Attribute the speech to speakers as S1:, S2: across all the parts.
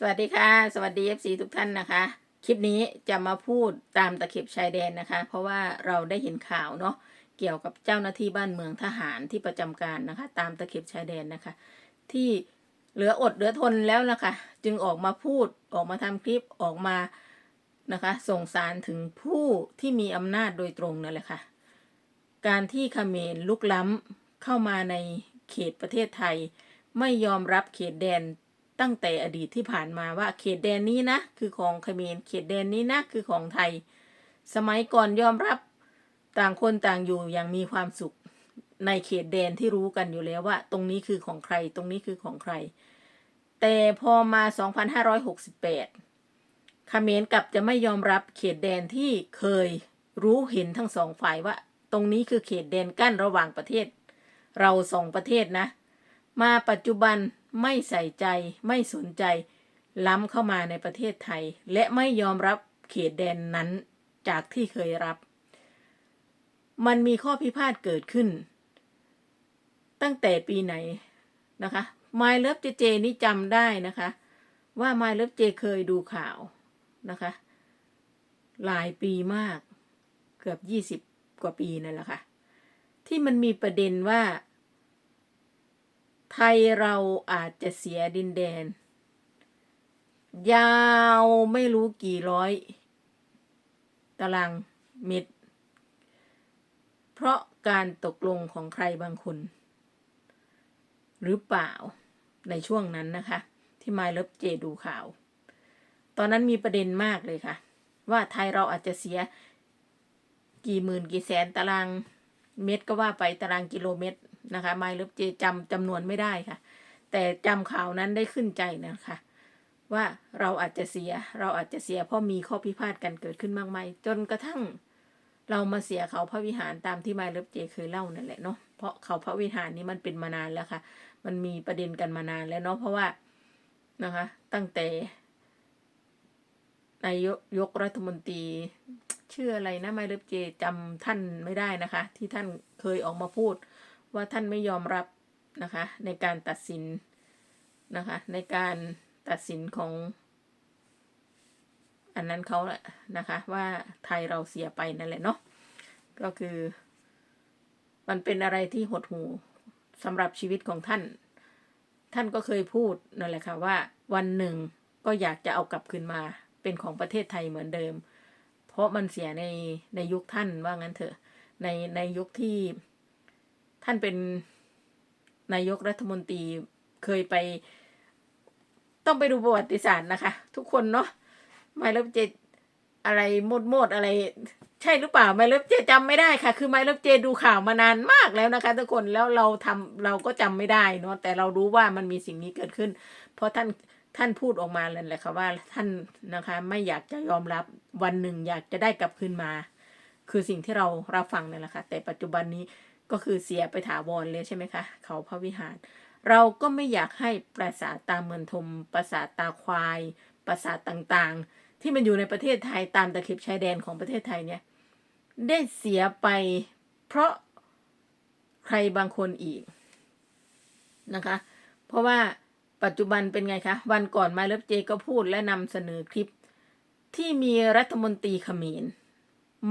S1: สวัสดีค่ะ สวัสดี FC ทุกท่านนะคะ คลิปนี้จะมาพูดตามตะเข็บชายแดนนะคะ เพราะว่าเราได้เห็นข่าวเนาะเกี่ยวกับเจ้าหน้าที่บ้านเมืองทหารที่ประจำการนะคะ ตามตะเข็บชายแดนนะคะ ที่เหลืออดเหลือทนแล้วนะคะ จึงออกมาพูดออกมาทำคลิปออกมานะคะ ส่งสารถึงผู้ที่มีอำนาจโดยตรงนั่นแหละค่ะ การที่เขมรลุกล้ำเข้ามาในเขตประเทศไทย ไม่ยอมรับเขตแดน ตั้งแต่อดีตที่ผ่านมาว่าเขตแดนนี้นะคือของเขมรเขตแดนนี้นะคือของไทย สมัยก่อนยอมรับต่างคนต่างอยู่อย่างมีความสุขในเขตแดนที่รู้กันอยู่แล้วว่า ตรงนี้คือของใคร ตรงนี้คือของใคร แต่พอมา 2568เขมรกลับจะไม่ยอมรับเขตแดนที่เคยรู้เห็นทั้งสองฝ่ายว่า ตรงนี้คือเขตแดนกั้นระหว่างประเทศ เราสองประเทศนะ มาปัจจุบัน ไม่ใส่ใจ ไม่สนใจ ล้ำเข้ามาในประเทศไทย และไม่ยอมรับเขตแดนนั้นจากที่เคยรับ มันมีข้อพิพาทเกิดขึ้น ตั้งแต่ปีไหนนะคะไมล์เลิฟเจเจนี่จำได้นะคะ ว่าไมล์เลิฟเจเคยดูข่าวนะคะ หลายปีมาก เกือบยี่สิบกว่าปีนั่นแหละค่ะ ที่มันมีประเด็นว่า ไทยเราอาจจะเสียดินแดน ยาวไม่รู้กี่ร้อย ตารางเมตร เพราะการตกลงของใครบางคน หรือเปล่าในช่วงนั้นนะคะ ที่ไมล์เลิฟเจดูข่าว ตอนนั้นมีประเด็นมากเลยค่ะ ว่าไทยเราอาจจะเสียกี่หมื่นกี่แสนตารางเมตรก็ว่าไปตารางกิโลเมตร นะคะไมล์เลฟเจจำจำนวนไม่ได้ค่ะ แต่จำข่าวนั้นได้ขึ้นใจนะคะ ว่าเราอาจจะเสียเราอาจจะเสียเพราะมีข้อพิพาทกันเกิดขึ้นมากมายจนกระทั่ง เรามาเสียเขาพระวิหารตามที่ไมล์เลฟเจเคยเล่านั่นแหละเนาะเพราะเขาพระวิหารนี้มันเป็นมานานแล้วค่ะ มันมีประเด็นกันมานานแล้วเนาะเพราะว่านะคะ ตั้งแต่นายกยกรัฐมนตรีชื่ออะไรนะไมล์เลฟเจจำท่านไม่ได้นะคะ ที่ท่านเคยออกมาพูด ว่าท่านไม่ยอมรับนะคะในการตัดสินนะคะในการตัดสินของ อันนั้นเขาแหละนะคะว่าไทยเราเสียไปนั่นแหละเนาะก็คือ มันเป็นอะไรที่หดหูสำหรับชีวิตของท่าน ท่านก็เคยพูดนั่นแหละค่ะว่าวันหนึ่งก็อยากจะเอากลับคืนมาเป็นของประเทศไทยเหมือนเดิม เพราะมันเสียในในยุคท่านว่างั้นเถอะในในยุคที่ ท่านเป็นนายกรัฐมนตรีเคยไป ต้องไปดูประวัติศาสตร์นะคะ ทุกคนเนาะไมล์เลิฟเจอะไรโมดโมดอะไร ใช่หรือเปล่าไมล์เลิฟเจจำไม่ได้ค่ะ คือไมล์เลิฟเจดูข่าวมานานมากแล้วนะคะ ทุกคนแล้วเราทำเราก็จำไม่ได้เนาะแต่เรารู้ว่ามันมีสิ่งนี้เกิดขึ้น เพราะท่านท่านพูดออกมาเลยแหละค่ะว่าท่านนะคะ ไม่อยากจะยอมรับวันหนึ่งอยากจะได้กลับคืนมา คือสิ่งที่เรารับฟังนั่นแหละค่ะแต่ปัจจุบันนี้ ก็คือเสียไปถาวรเลยใช่ไหมคะเขาพระวิหาร เราก็ไม่อยากให้ปราสาทตาเมือนทมปราสาทตาควาย ปราสาทต่างๆ ที่มันอยู่ในประเทศไทยตามตะเข็บชายแดนของประเทศไทยเนี่ยได้เสียไปเพราะใครบางคนอีกนะคะ เพราะว่าปัจจุบันเป็นไงคะ วันก่อนมาเลิฟเจก็พูดและนำเสนอคลิป ที่มีรัฐมนตรีขมร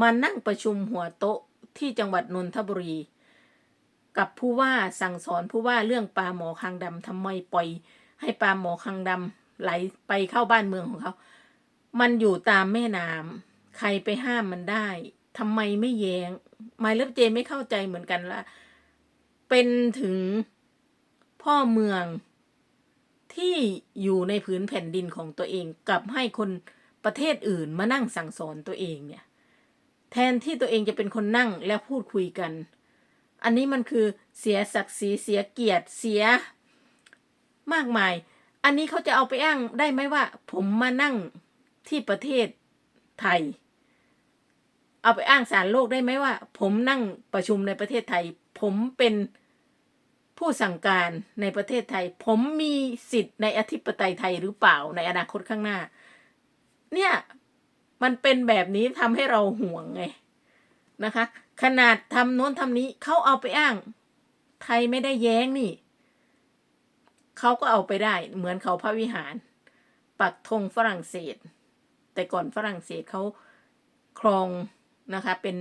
S1: มานั่งประชุมหัวโต๊ะที่จังหวัดนนทบุรี กับผู้ว่าสั่งสอนผู้ว่าเรื่องปลาหมอคางดำทำไมปล่อยให้ปลาหมอคางดำไหลไปเข้าบ้านเมืองของเขา มันอยู่ตามแม่น้ำใครไปห้ามมันได้ทำไมไม่แยง้งไมล์เลิฟเจไม่เข้าใจเหมือนกันว่าเป็นถึงพ่อเมืองที่อยู่ในพื้นแผ่นดินของตัวเองกลับให้คนประเทศอื่นมานั่งสั่งสอนตัวเองเนี่ย แทนที่ตัวเองจะเป็นคนนั่งและพูดคุยกัน อันนี้มันคือเสียศักดิ์ศรีเสียเกียรติเสียมากมาย อันนี้เขาจะเอาไปอ้างได้ไหมว่า ผมมานั่งที่ประเทศไทย เอาไปอ้างสารโลกได้ไหมว่า ผมนั่งประชุมในประเทศไทย ผมเป็นผู้สั่งการในประเทศไทย ผมมีสิทธิ์ในอธิปไตยไทยหรือเปล่าในอนาคตข้างหน้า เนี่ย มันเป็นแบบนี้ทำให้เราห่วงไงนะคะ ขนาดทำโน้นทำนี้เขาเอาไปอ้าง ไทยไม่ได้แย้งนี่ เขาก็เอาไปได้ เหมือนเขาพระวิหาร ปักธงฝรั่งเศส แต่ก่อนฝรั่งเศสเขาครองนะคะ เป็น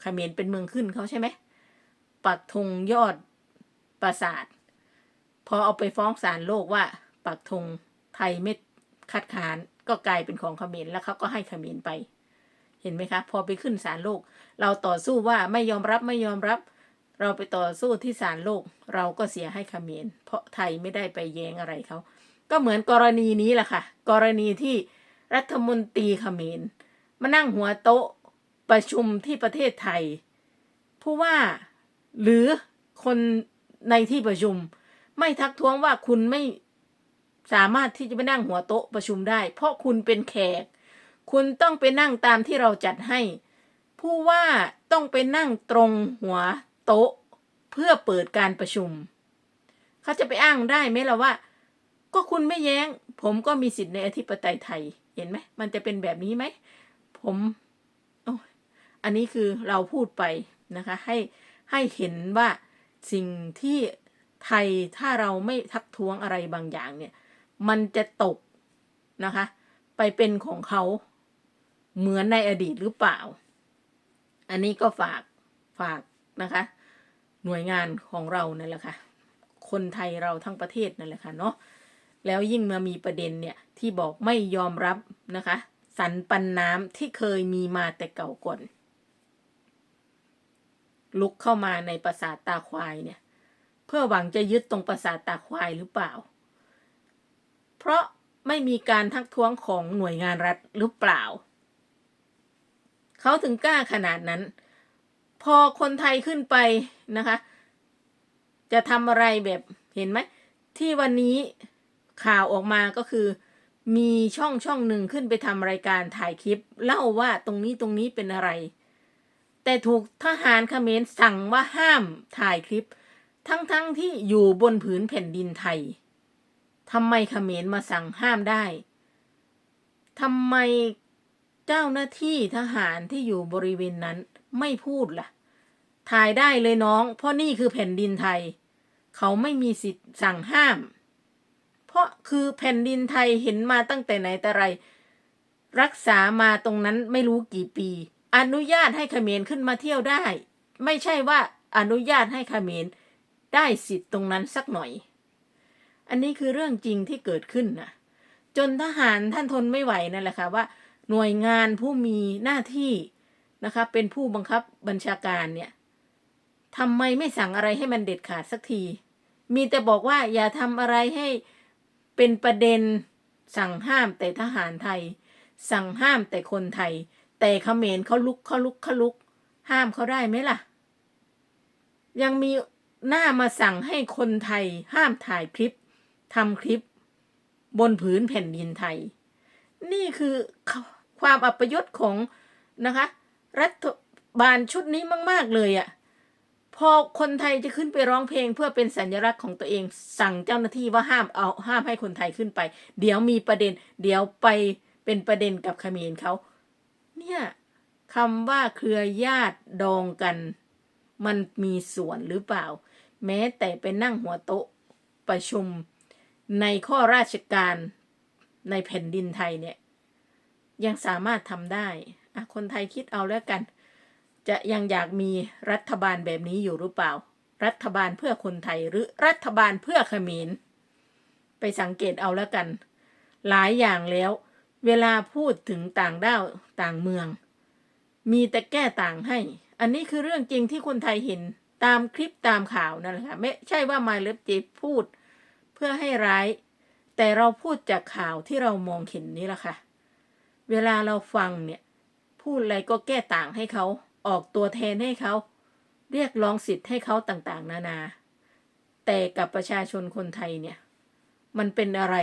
S1: เขมรเป็นเมืองขึ้นเขาใช่ไหม ปักธงยอดปราสาท พอเอาไปฟ้องศาลโลกว่า ปักธงไทยไม่คัดค้านก็กลายเป็นของเขมรแล้วเขาก็ให้เขมรไป เห็นไหมคะ พอไปขึ้นศาลโลก เราต่อสู้ว่าไม่ยอมรับไม่ยอมรับ เราไปต่อสู้ที่ศาลโลก เราก็เสียให้เขมรเพราะไทยไม่ได้ไปแย้งอะไรเขาก็เหมือนกรณีนี้แหละค่ะ กรณีที่รัฐมนตรีเขมรมานั่งหัวโต๊ะประชุมที่ประเทศไทย ผู้ว่าหรือคนในที่ประชุม ไม่ทักท้วงว่าคุณไม่สามารถที่จะไปนั่งหัวโต๊ะประชุมได้ เพราะคุณเป็นแขก คุณต้องไปนั่งตามที่เราจัดให้ ผู้ว่าต้องไปนั่งตรงหัวโต๊ะ เพื่อเปิดการประชุม เขาจะไปอ้างได้ไหมล่ะว่า ก็คุณไม่แย้ง ผมก็มีสิทธิ์ในอธิปไตยไทย เห็นไหม มันจะเป็นแบบนี้ไหม ผมอันนี้คือเราพูดไปนะคะ ให้ให้เห็นว่าสิ่งที่ไทยถ้าเราไม่ทักท้วงอะไรบางอย่างเนี่ย มันจะตกนะคะ ไปเป็นของเขา เหมือนในอดีตหรือเปล่า อันนี้ก็ฝากฝากนะคะ หน่วยงานของเรานั่นแหละค่ะ คนไทยเราทั้งประเทศนั่นแหละค่ะเนาะแล้วยิ่งมามีประเด็นเนี่ยที่บอกไม่ยอมรับนะคะ สันปันน้ำที่เคยมีมาแต่เก่าก่อนลุกเข้ามาในปราสาทตาควายเนี่ย เพื่อหวังจะยึดตรงปราสาทตาควายหรือเปล่า เพราะไม่มีการทักท้วงของหน่วยงานรัฐหรือเปล่า เขาถึงกล้าขนาดนั้น พอคนไทยขึ้นไปนะคะ จะทำอะไรแบบเห็นไหม ที่วันนี้ข่าวออกมาก็คือ มีช่องช่องหนึ่งขึ้นไปทำรายการถ่ายคลิป เล่าว่าตรงนี้ตรงนี้เป็นอะไร แต่ถูกทหารเขมรสั่งว่าห้ามถ่ายคลิป ทั้งๆทที่อยู่บนผืนแผ่นดินไทยทำไมเขมรมาสั่งห้ามได้ทำไม เจ้าหน้าที่ทหารที่อยู่บริเวณนั้นไม่พูดล่ะ ถ่ายได้เลยน้อง เพราะนี่คือแผ่นดินไทย เขาไม่มีสิทธิ์สั่งห้าม เพราะคือแผ่นดินไทยเห็นมาตั้งแต่ไหนแต่ไร รักษามาตรงนั้นไม่รู้กี่ปี อนุญาตให้เขมรขึ้นมาเที่ยวได้ ไม่ใช่ว่าอนุญาตให้เขมรได้สิทธิ์ตรงนั้นสักหน่อย อันนี้คือเรื่องจริงที่เกิดขึ้นนะจนทหารท่านทนไม่ไหวนั่นแหละค่ะว่า หน่วยงานผู้มีหน้าที่นะคะเป็นผู้บังคับบัญชาการเนี่ยทำไมไม่สั่งอะไรให้มันเด็ดขาดสักที มีแต่บอกว่าอย่าทำอะไรให้เป็นประเด็นสั่งห้ามแต่ทหารไทย สั่งห้ามแต่คนไทย แต่เขมรเขาลุกเขาลุกเขาลุก ห้ามเขาได้ไหมล่ะ ยังมีหน้ามาสั่งให้คนไทยห้ามถ่ายคลิปทำคลิป บนผืนแผ่นดินไทย นี่คือเขา ความอัปยศของนะคะ รัฐบาลชุดนี้มาก ๆ เลยอะ่ะพอคนไทยจะขึ้นไปร้องเพลงเพื่อเป็นสัญลักษณ์ของตัวเอง สั่งเจ้าหน้าที่ว่าห้ามเอาห้ามให้คนไทยขึ้นไป เดี๋ยวมีประเด็น เดี๋ยวไปเป็นประเด็นกับเขมรเขาเนี่ยคำว่าเครือญาติดองกัน มันมีส่วนหรือเปล่า แม้แต่ไปนั่งหัวโต๊ะประชุมในข้อราชการในแผ่นดินไทยเนี่ย ยังสามารถทำได้คนไทยคิดเอาแล้วกัน จะยังอยากมีรัฐบาลแบบนี้อยู่หรือเปล่า รัฐบาลเพื่อคนไทยหรือรัฐบาลเพื่อเขมรไปสังเกตเอาแล้วกัน หลายอย่างแล้ว เวลาพูดถึงต่างด้าวต่างเมือง มีแต่แก้ต่างให้ อันนี้คือเรื่องจริงที่คนไทยเห็นตามคลิปตามข่าวนั่นแหละค่ะไม่ใช่ว่ามาเล็บเจพูดเพื่อให้ร้าย แต่เราพูดจากข่าวที่เรามองเห็นนี่แหละค่ะ เวลาเราฟังเนี่ย พูดอะไรก็แก้ต่างให้เขา ออกตัวแทนให้เขา เรียกร้องสิทธิ์ให้เขาต่างๆ นานา แต่กับประชาชนคนไทยเนี่ย มันเป็นอะไร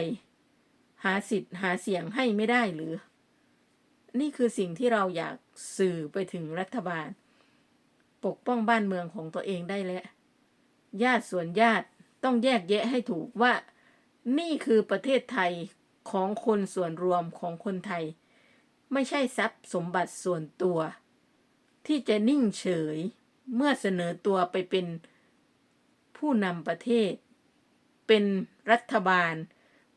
S1: หาสิทธิ์หาเสียงให้ไม่ได้หรือ นี่คือสิ่งที่เราอยากสื่อไปถึงรัฐบาล ปกป้องบ้านเมืองของตัวเองได้แล้ว ญาติส่วนญาติต้องแยกแยะให้ถูกว่า นี่คือประเทศไทยของคนส่วนรวมของคนไทย ไม่ใช่ทรัพย์สมบัติส่วนตัว ที่จะนิ่งเฉยเมื่อเสนอตัวไปเป็นผู้นำประเทศ เป็นรัฐบาล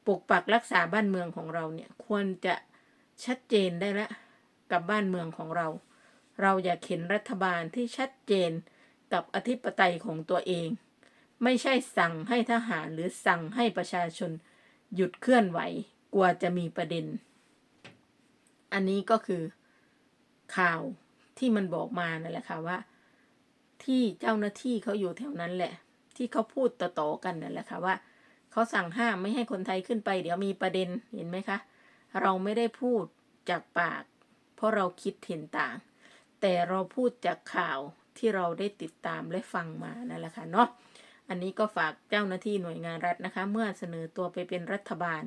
S1: ปกปักรักษาบ้านเมืองของเราเนี่ย ควรจะชัดเจนได้ล้วกับบ้านเมืองของเรา เราอยากเห็นรัฐบาลที่ชัดเจนกับอธิปไตยของตัวเอง ไม่ใช่สั่งให้ทหารหรือสั่งให้ประชาชน หยุดเคลื่อนไหว กลัวจะมีประเด็น อันนี้ก็คือข่าวที่มันบอกมานั่นแหละค่ะว่า ที่เจ้าหน้าที่เขาอยู่แถวนั้นแหละ ที่เขาพูดต่อๆกันนั่นแหละค่ะว่าเขาสั่งห้ามไม่ให้คนไทยขึ้นไป เดี๋ยวมีประเด็นเห็นไหมคะ เราไม่ได้พูดจากปาก เพราะเราคิดเห็นต่าง แต่เราพูดจากข่าวที่เราได้ติดตามและฟังมานั่นแหละค่ะเนาะอันนี้ก็ฝากเจ้าหน้าที่หน่วยงานรัฐนะคะ เมื่อเสนอตัวไปเป็นรัฐบาล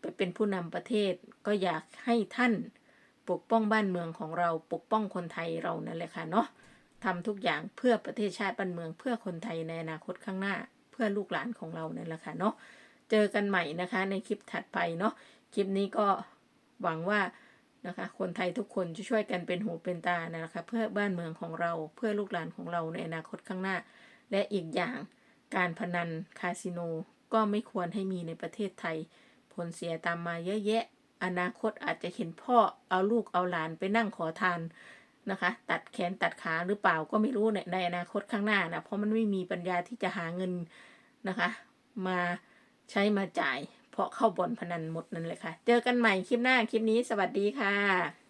S1: ไปเป็นผู้นำประเทศก็อยากให้ท่าน ปกป้องบ้านเมืองของเราปกป้องคนไทยเรานั่นแหละค่ะเนาะทำทุกอย่างเพื่อประเทศชาติบ้านเมืองเพื่อคนไทยในอนาคตข้างหน้า เพื่อลูกหลานของเรานั่นแหละค่ะเนาะเจอกันใหม่นะคะ ในคลิปถัดไปเนาะคลิปนี้ก็หวังว่านะคะคนไทยทุกคนจะช่วยกันเป็นหูเป็นตานะคะเพื่อบ้านเมืองของเราเพื่อลูกหลานของเราในอนาคตข้างหน้า และอีกอย่างการพนันคาสิโนก็ไม่ควรให้มีในประเทศไทย ผลเสียตามมาเยอะแยะ อนาคตอาจจะเห็นพ่อเอาลูกเอาหลานไปนั่งขอทานนะคะ ตัดแขนตัดขาหรือเปล่าก็ไม่รู้ในในอนาคตข้างหน้านะเพราะมันไม่มีปัญญาที่จะหาเงินนะคะ มาใช้มาจ่าย เพราะเข้าบ่อนพนันหมดนั่นเลยค่ะ เจอกันใหม่คลิปหน้าคลิปนี้สวัสดีค่ะ